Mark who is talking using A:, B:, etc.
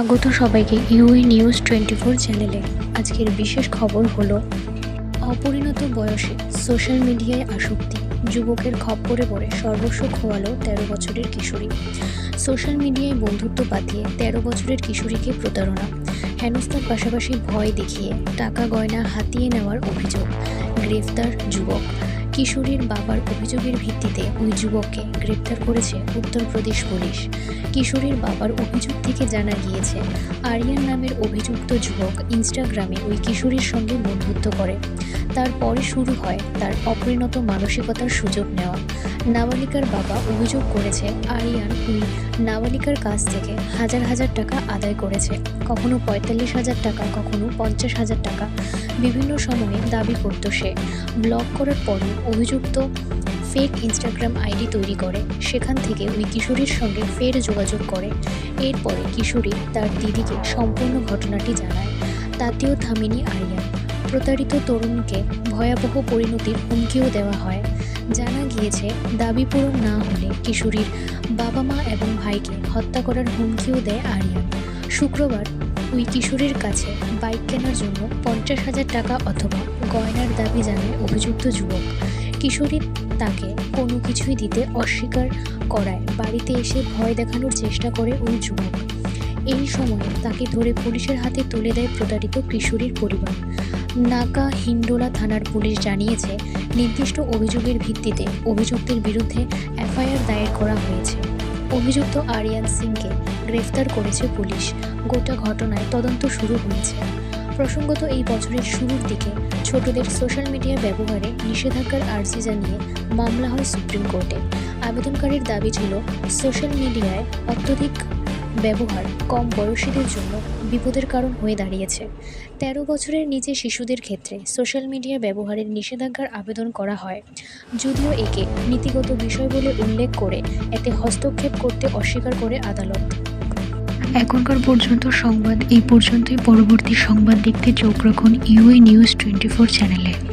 A: স্বাগত সবাইকে UA news twenty four চ্যানেলে। আজকের বিশেষ খবর হলো, অপরিণত বয়সে সোশ্যাল মিডিয়ায় আসক্তি, যুবকের খপ্পরে পড়ে সর্বস্ব খোয়ালো তেরো বছরের কিশোরী। সোশ্যাল মিডিয়ায় বন্ধুত্ব পাতিয়ে তেরো বছরের কিশোরীকে প্রতারণা, হেনস্থার পাশাপাশি ভয় দেখিয়ে টাকা গয়না হাতিয়ে নেওয়ার অভিযোগ, গ্রেফতার যুবক। কিশোরীর বাবার অভিযোগের ভিত্তিতে ওই যুবককে গ্রেপ্তার করেছে উত্তরপ্রদেশ পুলিশ। কিশোরীর বাবার অভিযোগ থেকে জানা গিয়েছে, আরিয়ান নামের অভিযুক্ত যুবক ইনস্টাগ্রামে ওই কিশোরীর সঙ্গে বন্ধুত্ব করে। তারপরে শুরু হয় তার অপরিণত মানসিকতার সুযোগ নেওয়া। নাবালিকার বাবা অভিযোগ করেছে, আরিয়ান ওই নাবালিকার কাছ থেকে হাজার হাজার টাকা আদায় করেছে। কখনো পঁয়তাল্লিশ হাজার টাকা, কখনো পঞ্চাশ হাজার টাকা। বিভিন্ন সময়ে দাবি করত সে। ব্লক করার পরও অভিযুক্ত ফেক ইনস্টাগ্রাম আইডি তৈরি করে। সেখান থেকে ওই কিশোরীর সঙ্গে ফের যোগাযোগ করে। এরপরে কিশোরী তার দিদিকে সম্পূর্ণ ঘটনাটি জানায়। তাতেও থামেনি আরিয়ান। প্রতারিত তরুণকে ভয়াবহ পরিণতির হুমকিও দেওয়া হয়। জানা গিয়েছে, দাবি পূরণ না হলে কিশোরীর বাবা মা এবং ভাইকে হত্যা করার হুমকিও দেয় আরিয়ান শুক্রবার ওই কিশোরীর কাছে বাইক কেনার জন্য পঞ্চাশ হাজার টাকা অথবা গয়নার দাবি জানায় অভিযুক্ত যুবক। কিশোরী তাকে কোনো কিছুই দিতে অস্বীকার করায়। বাড়িতে এসে ভয় দেখানোর চেষ্টা করে ওই যুবক। এই সময়ে তাকে ধরে পুলিশের হাতে তুলে দেয় প্রতারিত কিশোরীর পরিবার। নাকা হিন্ডোলা থানার পুলিশ জানিয়েছে, নির্দিষ্ট অভিযোগের ভিত্তিতে অভিযুক্তের বিরুদ্ধে এফআইআর দায়ের করা হয়েছে। অভিযুক্ত আরিয়ান সিংকে গ্রেফতার করেছে পুলিশ। গোটা ঘটনায় তদন্ত শুরু হয়েছে। প্রসঙ্গত, এই বছরের শুরুর দিকে ছোটদের সোশ্যাল মিডিয়া ব্যবহারে নিষেধাজ্ঞার আর্জি জানিয়ে মামলা হয় সুপ্রিম কোর্টে। আবেদনকারীর দাবি ছিল, সোশ্যাল মিডিয়ায় অত্যধিক ব্যবহার কম বয়সীদের জন্য বিপদের কারণ হয়ে দাঁড়িয়েছে। তেরো বছরের নিচে শিশুদের ক্ষেত্রে সোশ্যাল মিডিয়া ব্যবহারের নিষেধাজ্ঞার আবেদন করা হয়। যদিও একে নীতিগত বিষয় বলে উল্লেখ করে এতে হস্তক্ষেপ করতে অস্বীকার করে আদালত। এখনকার পর্যন্ত সংবাদ এই পর্যন্তই। পরবর্তী সংবাদ দেখতে চোখ রাখুন ইউএ নিউজ টোয়েন্টি ফোর চ্যানেলে।